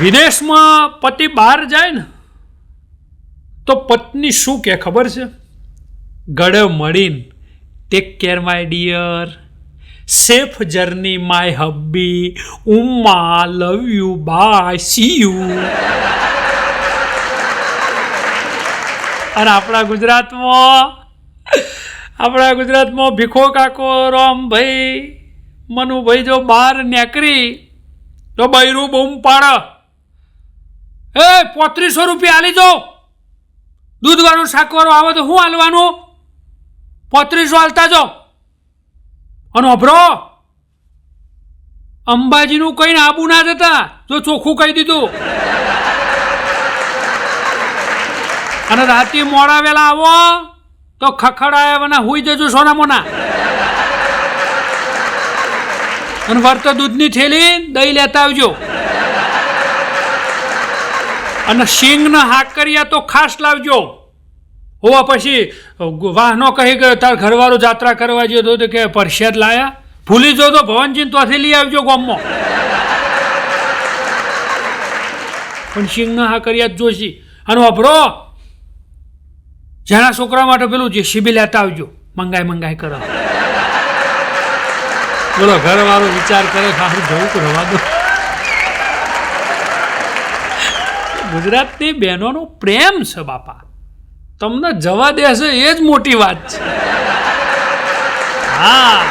વિદેશમાં પતિ બહાર જાય ને, તો પત્ની શું કે ખબર છે? ગળે મળીને take care my dear safe journey my hubby ઉમ્મા love you bye see you અને આપણા ગુજરાતમાં આપણા ગુજરાતમાં ભીખો કાકો રામભાઈ મનુભાઈ જો બહાર નીકળી તો બૈરું બૂમ પાડ. એ પોત્રીસો રૂપિયા આલી જાઓ દૂધવાળું શાકવાળું આવે તો શું હાલવાનું પોત્રીસો હાલતા જો અને અભરો. અંબાજીનું કઈ આબુ ના જતા, જો ચોખ્ખું કહી દીધું. અને રાતે મોડા વેલા આવો, તો ખખડાયા હુઈ જજો સોના મોના અને વર્ત દૂધની થેલી દહીં લેતા આવજો. અને સિંગના હાકરિયા તો ખાસ લાવજો. હોવા પછી વાહનો કહી ગયો તાર ઘરવાળો જાત્રા કરવા ગયો તો કે પરસેદ લાયા. ભૂલી જો તો ભવનજીને ત્યાંથી લઈ આવજો ગામમાં. પણ સિંગના હાકરિયા જોશી. અને વાપરો, જેના છોકરા માટે પેલું જે સીબી લેતા આવજો. મંગાઈ મંગાઈ કરો બોલો, ઘરવાળો વિચાર કરે સારું જવું કે રવા દો. ગુજરાતની બહેનોનો પ્રેમ છે બાપા. તમને જવા દેશે એ જ મોટી વાત છે. હા.